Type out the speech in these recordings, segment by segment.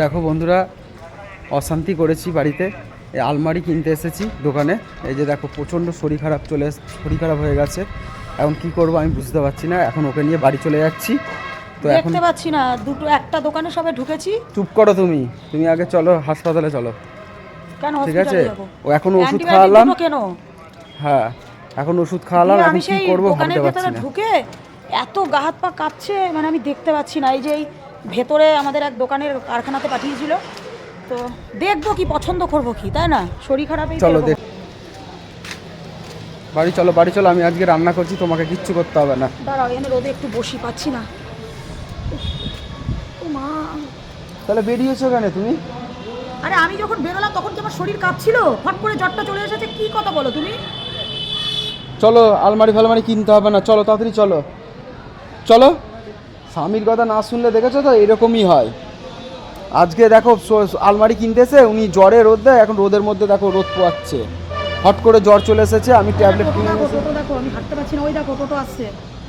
দেখো বন্ধুরা অশান্তি করেছি বাড়িতে। এই আলমারি কিনতে এসেছি দোকানে। এই যে দেখো প্রচণ্ড শরীর খারাপ চলে শরীর খারাপ হয়ে গেছে। এখন কি করব আমি বুঝতে পারছি না। এখন ওকে নিয়ে বাড়ি চলে যাচ্ছি। তো এখন দেখতে পাচ্ছি না দুটো একটা দোকানে সবে ঢুকেছি। চুপ করো তুমি। তুমি আগে চলো হাসপাতালে চলো। কেন ঠিক আছে? ও এখন ওষুধ খাওয়ালাম। কেন? হ্যাঁ এখন ওষুধ খাওয়ালাম এখন আমি কি করব ভাবতে পারছি না। ঢুকে এত গা হাত পা কাঁপছে মানে আমি দেখতে পাচ্ছি না। এই যে ভেতরে আমাদের এক দোকানের কারখানাতে পাঠিয়েছিল। তো দেখব কি পছন্দ করব কি তাই না? শরীর খারাপ চলো দেখ। বাড়ি চলো বাড়ি চলো আমি আজকে রান্না করছি তোমাকে কিচ্ছু করতে হবে না। দাঁড়াও এখানে রোদে একটু বসি পাচ্ছি না। ও মা। তাহলে বেরিয়েছো কেন তুমি? আরে আমি যখন বেরোলাম তখন কি আমার শরীর কাঁপছিল? ফট করে জ্বরটা চলে এসেছে কি কথা বলো তুমি? চলো আলমারি ফালমারি কিনতে হবে না চলো তাড়াতাড়ি চলো। চলো। স্বামীর কথা না শুনলে দেখেছ তো? এরকমই হয়। আজকে দেখো আলমারি কিনতেছে উনি জ্বরে রোদ দেয় এখন রোদের মধ্যে দেখো রোদ পোয়াচ্ছে। হট করে জ্বর চলে এসেছে আমি ট্যাবলেট কিনে দেখো দেখো আমি হাঁটতে পারছি না ওই দেখো টোটো আসছে।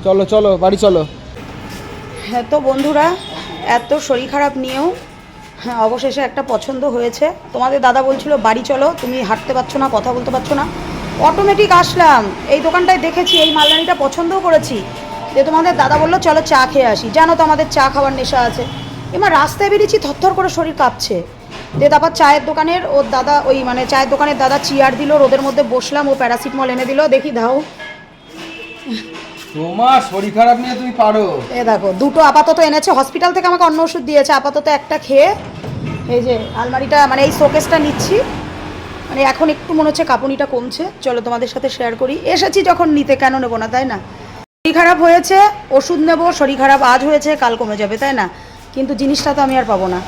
চলো চলো বাড়ি চলো। হ্যাঁ তো বন্ধুরা এত শরীর খারাপ নিয়েও হ্যাঁ অবশেষে একটা পছন্দ হয়েছে। তোমাদের দাদা বলছিল বাড়ি চলো তুমি হাঁটতে পারছ না কথা বলতে পারছ না। অটোমেটিক আসলাম। এই দোকানটায় দেখেছি এই মালদানিটা পছন্দও করেছি। যে তোমাদের দাদা বলল চলো চা খেয়ে আসি। জানো তো আমাদের চা খাওয়ার নেশা আছে। এবার রাস্তায় বেরিয়েছি থরথর করে শরীর কাঁপছে। দিয়ে তারপর চায়ের দোকানের ওর দাদা ওই মানে চায়ের দোকানের দাদা চেয়ার দিল রোদের মধ্যে বসলাম ও প্যারাসিটামল এনে দিল দেখি দাও। তোমার শরীর খারাপ নিয়ে তুমি পারো। এ দেখো দুটো আপাতত এনেছে হসপিটাল থেকে আমাকে অন্য ওষুধ দিয়েছে আপাতত একটা খেয়ে এই যে আলমারিটা মানে এই শোকেসটা নিচ্ছি। মানে এখন একটু মনে হচ্ছে কাঁপুনিটা কমছে। চলো তোমাদের সাথে শেয়ার করি। এসেছি যখন নিতে কেন নেব না তাই না? শরীর খারাপ হয়েছে ওষুধ নেব শরীর খারাপ আজ হয়েছে কাল কমে যাবে তাই না? কিন্তু জিনিসটা তো আমি আর পাবো না।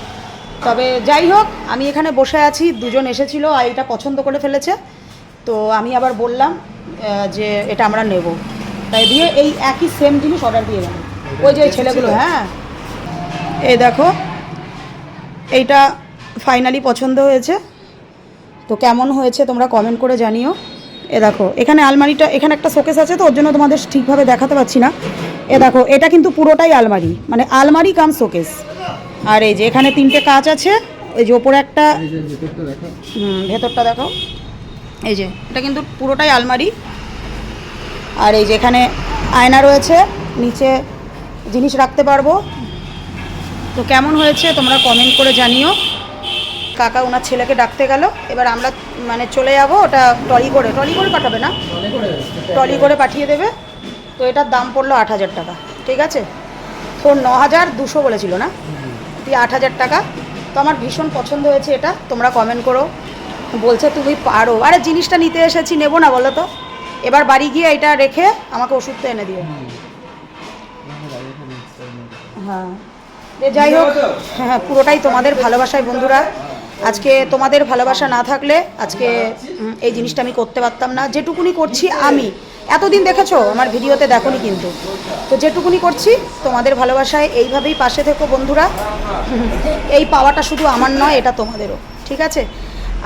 তবে যাই হোক আমি এখানে বসে আছি দুজন এসেছিল আর এটা পছন্দ করে ফেলেছে। তো আমি আবার বললাম যে এটা আমরা নেব। তাই দিয়ে এই একই সেম জিনিস অর্ডার দিয়ে গেল। ওই যে ছেলেগুলো হ্যাঁ। এই দেখো এইটা ফাইনালি পছন্দ হয়েছে। তো কেমন হয়েছে তোমরা কমেন্ট করে জানিও। এ দেখো এখানে আলমারিটা এখানে একটা শোকেস আছে তো ওর জন্য তোমাদের ঠিকভাবে দেখাতে পাচ্ছি না। এ দেখো এটা কিন্তু পুরোটাই আলমারি মানে আলমারি কাম শোকেস। আর এই যে এখানে তিনটে কাঁচ আছে এই যে ওপরে একটা ভেতরটা দেখো এই যে এটা কিন্তু পুরোটাই আলমারি। আর এই যে এখানে আয়না রয়েছে নিচে জিনিস রাখতে পারব। তো কেমন হয়েছে তোমরা কমেন্ট করে জানিও। কাকা ওনার ছেলেকে ডাকতে গেল এবার আমরা মানে চলে যাব ওটা ট্রলি করে টলি করে পাঠাবে না? ট্রলি করে পাঠিয়ে দেবে। তো এটার দাম পড়ল আট হাজার টাকা ঠিক আছে? তোর ন হাজার দুশো বলেছিল না? তুই আট হাজার টাকা। তো আমার ভীষণ পছন্দ হয়েছে এটা তোমরা কমেন্ট করো। বলছে তুমি পারো। আরে জিনিসটা নিতে এসেছি নেব না বলো তো? এবার বাড়ি গিয়ে এটা রেখে আমাকে ওষুধটা এনে দিও। হ্যাঁ। যাই হোক হ্যাঁ হ্যাঁ, পুরোটাই তোমাদের ভালোবাসায় বন্ধুরা। আজকে তোমাদের ভালোবাসা না থাকলে আজকে এই জিনিসটা আমি করতে পারতাম না। যেটুকুনি করছি আমি। এতদিন দেখেছ, আমার ভিডিওতে দেখোনি কিন্তু। তো যেটুকুনি করছি, তোমাদের ভালোবাসায় এইভাবেই পাশে থেকো বন্ধুরা। এই পাওয়াটা শুধু আমার নয়, এটা তোমাদেরও। ঠিক আছে?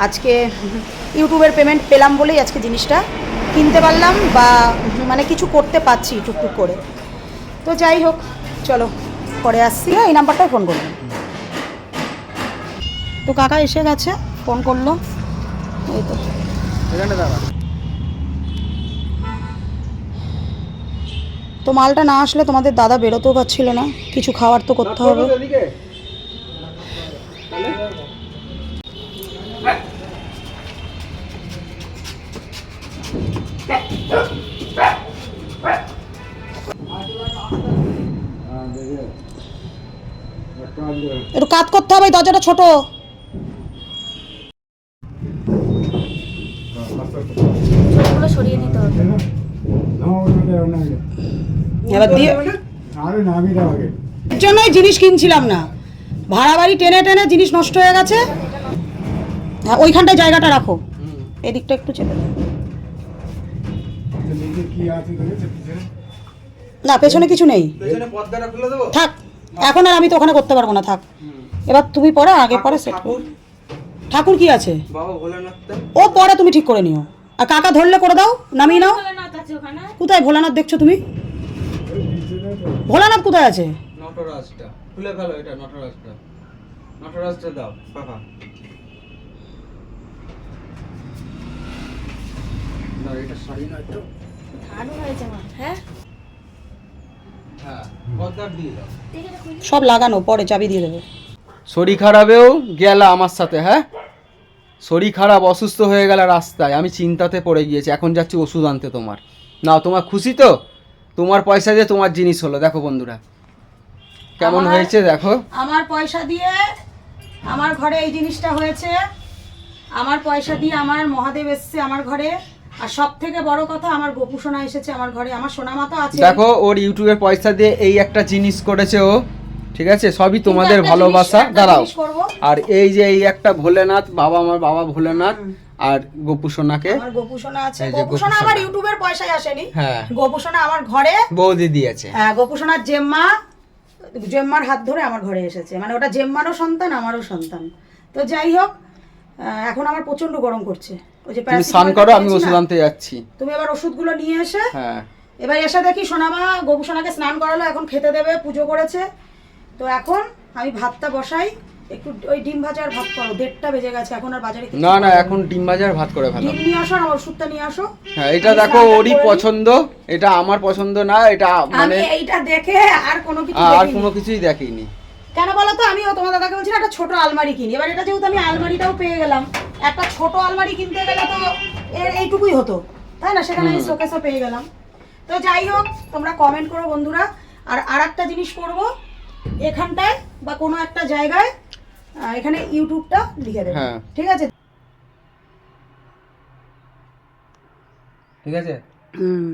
আজকে, ইউটিউবের পেমেন্ট পেলাম বলেই আজকে জিনিসটা কিনতে পারলাম বা মানে কিছু করতে পারছি টুকটুক করে। তো যাই হোক, চলো, পরে আসছি। এই নাম্বারটায় ফোন করবেন তো কাকা এসে গেছে ফোন করল। এই তো। তো মালটা না আসলে তোমাদের দাদা বেরোতেও পারছিল না কিছু খাওয়ার তো করতে হবে। একটু কাত করতে হবে দরজাটা ছোট। এবার দিয়ে আরে নামি দাও আগে। এর জন্যই জিনিস কিনছিলাম না। ভাড়া বাড়ি টেনে টেনে জিনিস নষ্ট হয়ে গেছে। হ্যাঁ ওইখানটায় জায়গাটা রাখো। এদিকটা একটু চেপে না পেছনে কিছু নেই। পেছনে পর্দাটা খুলে দেবো থাক এখন আর আমি তো ওখানে করতে পারব না থাক। এবার তুমি পরে আগে পরে সেট ঠাকুর কি আছে? ও পরে তুমি ঠিক করে নিও। আর কাকা ধরলে করে দাও নামিয়ে নাও। কোথায় ভোলানাথ দেখছ তুমি? ভোলানাথ কোথায় আছে? নটরাজটা। খুলে ফেলো এটা নটরাজটা। নটরাজটা দাও পাপা এটা শাড়ি না একটু ভালো হয়েছে আমার হ্যাঁ? হ্যাঁ সব লাগানো পরে চাবি দিয়ে দেবে। শরীর খারাপেও গেল আমার সাথে হ্যাঁ? শরীর খারাপ অসুস্থ হয়ে গেল রাস্তায়। আমি চিন্তাতে পড়ে গিয়েছি এখন যাচ্ছি ওষুধ আনতে তোমার। না তোমার খুশি তো? তোমার পয়সা দিয়ে তোমার জিনিস হলো দেখো বন্ধুরা। কেমন হয়েছে দেখো। আমার পয়সা দিয়ে আমার ঘরে এই জিনিসটা হয়েছে। আমার পয়সা দিয়ে আমার মহাদেব এসছে আমার ঘরে। আর সব থেকে বড় কথা আমার গোপু সোনা এসেছে আমার ঘরে। আমার সোনা মা তো আছে। দেখো ওর ইউটিউবের পয়সা দিয়ে এই একটা জিনিস করেছে ও। ঠিক আছে? সবই তোমাদের ভালোবাসা। দাঁড়াও। আর এই যে এই একটা ভোলেনাথ বাবা আমার বাবা ভোলেনাথ আর গোপু সোনাকে। গোপু সোনা আছে। গোপু সোনা। আমার ইউটিউবের পয়সায় আসেনি। হ্যাঁ। গোপু সোনা আমার ঘরে। বৌদি দিয়েছে। হ্যাঁ গোপু সোনার জেম্মা। জেম্মার হাত ধরে আমার ঘরে এসেছে। মানে ওটা জেম্মারও সন্তান আমারও সন্তান। তো যাই হোক এখন আমার প্রচণ্ড গরম করছে। ওই যে তুমি স্নান করো আমি ওষুধ আনতে যাচ্ছি। তুমি এবার ওষুধগুলো নিয়ে এসে হ্যাঁ। এবার এসে দেখি সোনামা গোপু সোনাকে স্নান করালো এখন খেতে দেবে পুজো করেছে। তো এখন আমি ভাতটা বসাই একটু ওই ডিম ভাজা আর ভাত করো দেড়টা বেজে গেছে এখন আর বাজারে না না এখন ডিম ভাজার ভাত করে ফেলো। ডিম নিয়ে আসো আর আমার ওষুধটা নিয়ে আসো। হ্যাঁ এটা দেখো ওরই পছন্দ এটা আমার পছন্দ না এটা মানে আমি এইটা দেখে আর কোনো কিছু আর কোনো কিছুই দেখিনি। কেন বলো তো আমিও তোমার দাদাকে বলছি একটা ছোট আলমারি কিনি। এবার এটা যেহেতু আমি আলমারিটাও পেয়ে গেলাম একটা ছোট আলমারি কিনতে গেলে তো এর এইটুকুই হতো তাই না? সেখানে আমি শোকেসও পেয়ে গেলাম। তো যাই হোক তোমরা কমেন্ট করো বন্ধুরা। আর আর একটা জিনিস করব এখানটায় বা কোনো একটা জায়গায় এখানে ইউটিউবটা লিখে দেবে। হ্যাঁ। ঠিক আছে? ঠিক আছে? হুম।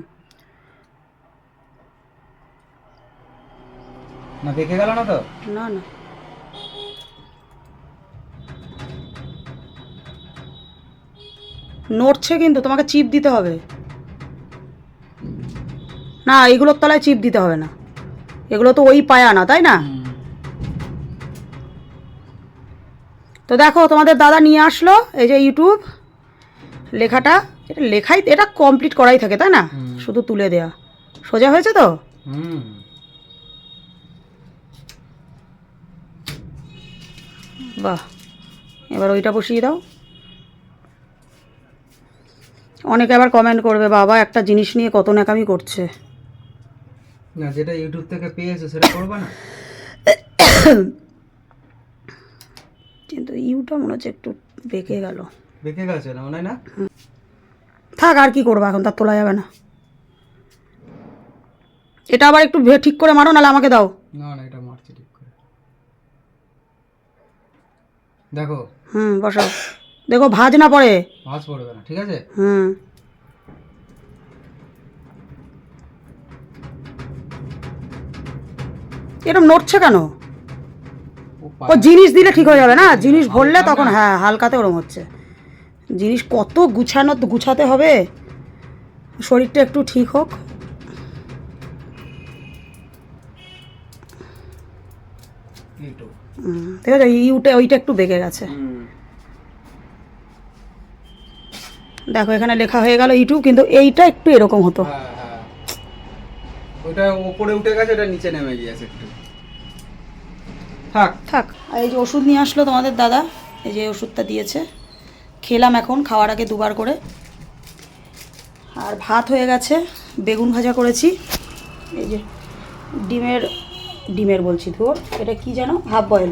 না দেখে গেল না তো? না না। নড়ছে কিন্তু তোমাকে চিপ দিতে হবে। না এগুলোর তলায় চিপ দিতে হবে না। এগুলো তো ওই পায়া না তাই না? তো দেখো তোমাদের দাদা নিয়ে আসলো এই যে ইউটিউব লেখাটা। এটা লেখাই এটা কমপ্লিট করাই থাকে তাই না? শুধু তুলে দেয়া। সোজা হয়েছে তো? বাহ এবার ওইটা বসিয়ে দাও। অনেকে আবার কমেন্ট করবে বাবা একটা জিনিস নিয়ে কত নাকামি করছে। না যেটা ইউটিউব থেকে পেয়েছ সেটা করবে না? কিন্তু ইউটা মনে হচ্ছে একটু বেঁকে গেল। দেখে গেছে না মনে হয় না? থাক আর কি করব এখন তার তোলা যাবে না। এটা আবার একটু ঠিক করে মারো নাহলে আমাকে দাও। না না এটা মারছে ঠিক করে। দেখো। হুম বসাও। দেখো ভাজ না পড়ে ভাজ পড়বে না ঠিক আছে? হুম। এরকম নড়ছে কেন? ও জিনিস দিলে ঠিক হয়ে যাবে না? জিনিস ভরলে তখন হ্যাঁ হালকাতে ওরম হচ্ছে। জিনিস কত গুছানো গুছাতে হবে? শরীরটা একটু ঠিক হোক। ঠিক আছে ইউটে ওইটা একটু বেঁকে গেছে। হুম। দেখো এখানে লেখা হয়ে গেল ইউটিউব কিন্তু এইটা একটু এরকম হতো। হ্যাঁ হ্যাঁ। ওটা উপরে উঠে গেছে ওটা নিচে নেমে গিয়েছে একটু। থাক। থাক। আর এই যে ওষুধ নিয়ে আসলো তোমাদের দাদা, এই যে ওষুধটা দিয়েছে। খেলাম এখন খাওয়ার আগে দুবার করে। আর ভাত হয়ে গেছে, বেগুন ভাজা করেছি। এই যে ডিমের ডিমের বলছি ধর, এটা কি জানো হাফ বয়েল।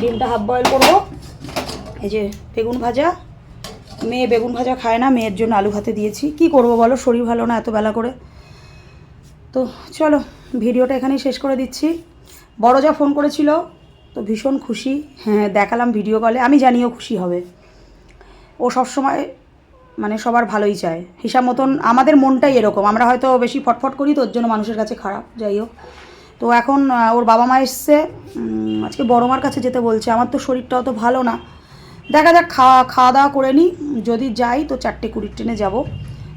ডিমটা হাফ বয়েল করব। এই যে বেগুন ভাজা। মেয়ে বেগুন ভাজা খায় না, মেয়ের জন্য আলু ভাতে দিয়েছি। কি করব বলো? শরীর ভালো না এত বেলা করে। তো চলো, ভিডিওটা এখানেই শেষ করে দিচ্ছি। বড় যা ফোন করেছিল, তো ভীষণ খুশি। হ্যাঁ দেখালাম ভিডিও কলে আমি জানিও খুশি হবে। ও সবসময় মানে সবার ভালোই চায়। হিসাব মতন আমাদের মনটাই এরকম। আমরা হয়তো বেশি ফটফট করি তো ওর জন্য মানুষের কাছে খারাপ, যাই হোক। তো এখন ওর বাবা মা এসছে। আজকে বড় মার কাছে যেতে বলছে। আমার তো শরীরটা অত ভালো না। দেখা যাক, খাওয়া খাওয়া দাওয়া করে নিই যদি যাই, তো চারটে কুড়ির ট্রেনে যাব।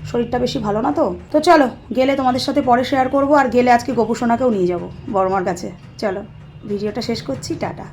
শরীরটা বেশি ভালো না তো? তো চলো, গেলে তোমাদের সাথে পরে শেয়ার করব আর গেলে আজকে গোপুসোনাকেও নিয়ে যাব বড়মার কাছে। চলো, ভিডিওটা শেষ করছি, টাটা।